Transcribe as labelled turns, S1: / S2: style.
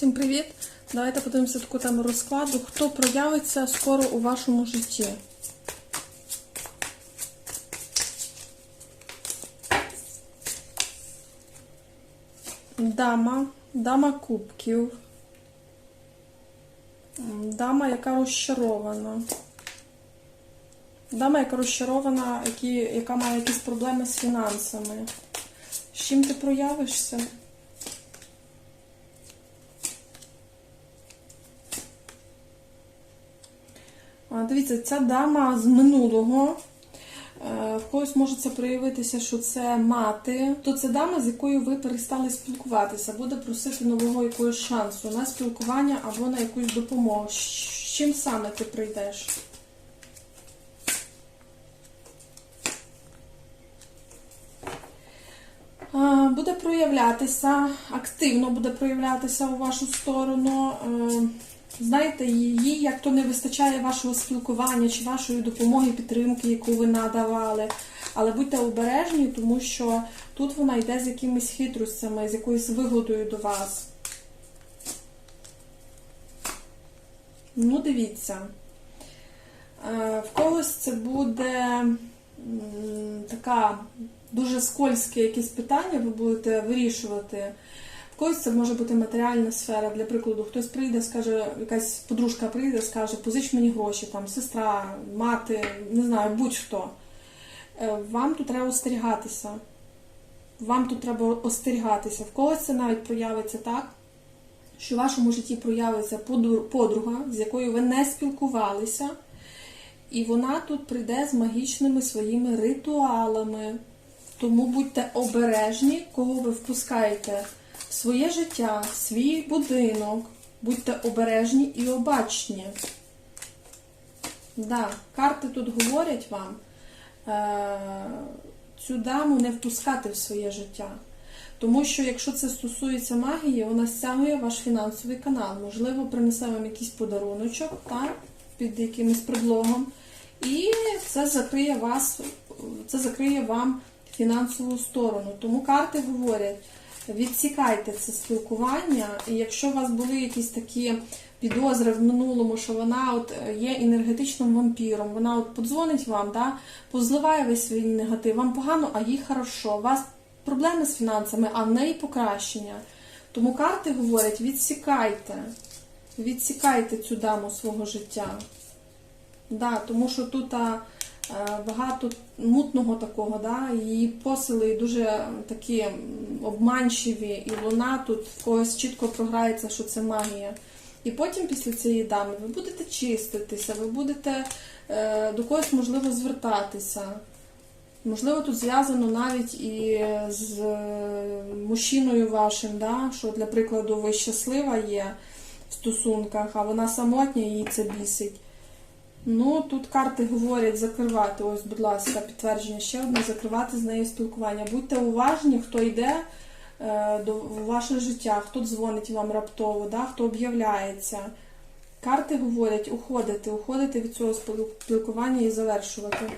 S1: Всім привіт! Давайте подивимося таку тему розкладу. Хто проявиться скоро у вашому житті? Дама, дама кубків. Дама, яка розчарована. Дама, яка розчарована, які, яка має якісь проблеми з фінансами. З чим ти проявишся? Дивіться, ця дама з минулого. Е, В когось може це проявитися, що це мати. То це дама, з якою ви перестали спілкуватися, буде просити нового якогось шансу на спілкування або на якусь допомогу. З чим саме ти прийдеш? Е, Буде проявлятися, активно буде проявлятися у вашу сторону. Знаєте, їй як то не вистачає вашого спілкування чи вашої допомоги, підтримки, яку ви надавали. Але будьте обережні, тому що тут вона йде з якимись хитростями, з якоюсь вигодою до вас. Ну, дивіться. Е, В когось це буде така дуже скользке якесь питання, ви будете вирішувати. Когось це може бути матеріальна сфера. Для прикладу, хтось прийде, скаже, якась подружка прийде, скаже, позич мені гроші, там, сестра, мати, не знаю, будь-хто. Е, Вам тут треба остерігатися. Вам тут треба остерігатися. В когось це навіть проявиться так, що в вашому житті проявиться подруга, з якою ви не спілкувалися, і вона тут прийде з магічними своїми ритуалами. Тому будьте обережні, кого ви впускаєте своє життя, свій будинок. Будьте обережні і обачні. Да, карти тут говорять вам е- цю даму не впускати в своє життя. Тому що, якщо це стосується магії, вона стягує ваш фінансовий канал. Можливо, принесе вам якийсь подаруночок так, під якимось предлогом. І це закриє вас, це закриє вам фінансову сторону. Тому карти говорять, відсікайте це спілкування, і якщо у вас були якісь такі підозри в минулому, що вона от є енергетичним вампіром, вона от подзвонить вам, да, позливає весь свій негатив, вам погано, а їй хорошо. У вас проблеми з фінансами, а в неї покращення. Тому карти говорять, відсікайте, відсікайте цю даму свого життя. Да, тому що тут а, е, багато мутного такого, да, її посили дуже такі обманчиві, і луна тут в когось чітко програється, що це магія. І потім після цієї дами ви будете чиститися, ви будете е, до когось можливо звертатися. Можливо, тут зв'язано навіть і з е, мужчиною вашим, да, що для прикладу ви щаслива є в стосунках, а вона самотня, її це бісить. Ну, тут карти говорять закривати. Ось, будь ласка, підтвердження ще одне, закривати з нею спілкування. Будьте уважні, хто йде е, до ваше життя, хто дзвонить вам раптово, да, хто об'являється. Карти говорять уходити, уходити від цього спілкування і завершувати.